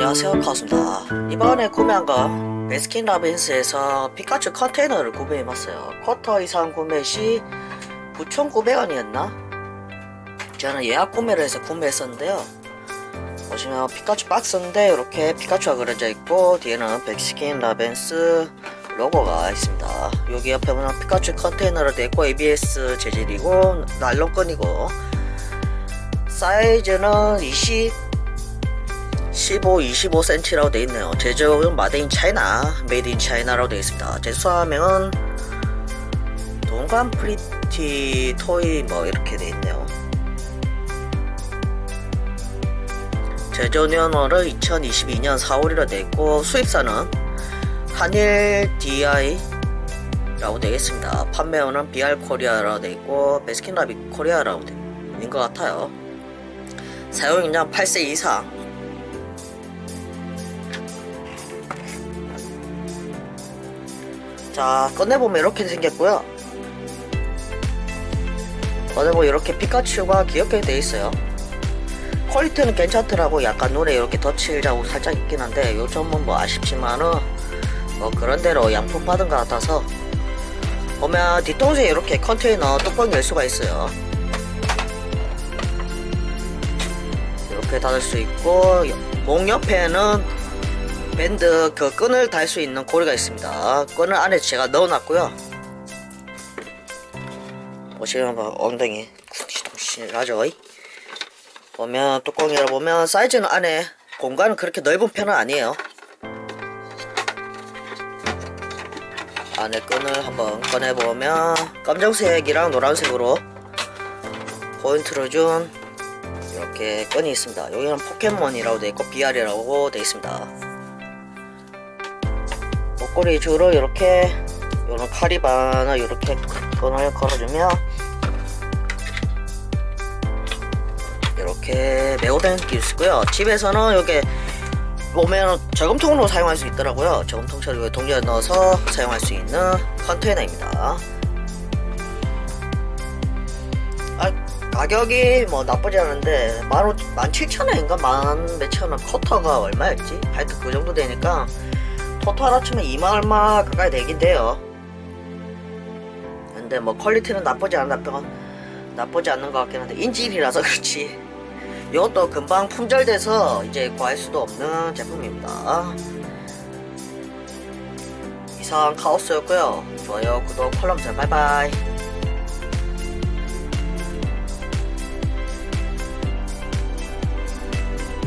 안녕하세요 카우스입니다. 이번에 구매한 거 베스킨라빈스에서 피카츄 컨테이너를 구매해봤어요. 쿼터 이상 구매 시 9,900원이었나? 저는 예약 구매를 해서 구매했었는데요. 보시면 피카츄 박스인데 이렇게 피카츄가 그려져 있고 뒤에는 베스킨라빈스 로고가 있습니다. 여기 옆에 보면 피카츄 컨테이너로 되어 있고 ABS 재질이고 난로끈이고 사이즈는 20 15, 25cm라고 되어 있네요. 제조는 마데인 차이나, 메이드 인 차이나라고 되어 있습니다. 제수화명은 동감 프리티 토이 뭐 이렇게 되어 있네요. 제조년월은 2022년 4월이라 되어 있고 수입사는 한일 DI라고 되어 있습니다. 판매원은 BR 코리아라고 되어 있고 베스킨라빈 코리아라고 되어 있는 것 같아요. 사용인장 8세 이상 자 꺼내보면 이렇게 생겼고요. 꺼내보면 이렇게 피카츄가 귀엽게 되어 있어요. 퀄리티는 괜찮더라고. 약간 눈에 이렇게 덧칠 자국 살짝 있긴 한데 요점은 뭐 아쉽지만은 뭐 그런대로 양품 받은 것 같아서. 보면 뒤통수에 이렇게 컨테이너 뚜껑 열 수가 있어요. 이렇게 닫을 수 있고 목 옆에는 밴드 그 끈을 달 수 있는 고리가 있습니다. 끈을 안에 제가 넣어놨고요. 보시면 뭐 엉덩이 쿵시쿵시하죠. 보면 뚜껑이라 보면 사이즈는 안에 공간은 그렇게 넓은 편은 아니에요. 안에 끈을 한번 꺼내보면 검정색이랑 노란색으로 포인트를 준 이렇게 끈이 있습니다. 여기는 포켓몬이라고 되어 있고 BR이라고 되어 있습니다. 목걸이 주로 이렇게 요런 카리바나 이렇게 끈을 걸어주면 이렇게 수 있고요. 집에서는 여기 보면 저금통으로 사용할 수 있더라고요. 저금통처럼 동전에 넣어서 사용할 수 있는 컨테이너입니다. 아, 가격이 뭐 나쁘지 않은데 만, 만 7천원인가 만 몇천원 커터가 얼마였지? 하여튼 그 정도 되니까 토탈 합치면 2만 얼마 가까이 되긴 돼요. 근데 뭐 퀄리티는 나쁘지 않 나쁘 나쁘지 않는 것 같긴 한데 인질이라서 그렇지. 이것도 금방 품절돼서 이제 구할 수도 없는 제품입니다. 이상 카오스였고요. 좋아요, 구독, 콜럼들 바이바이.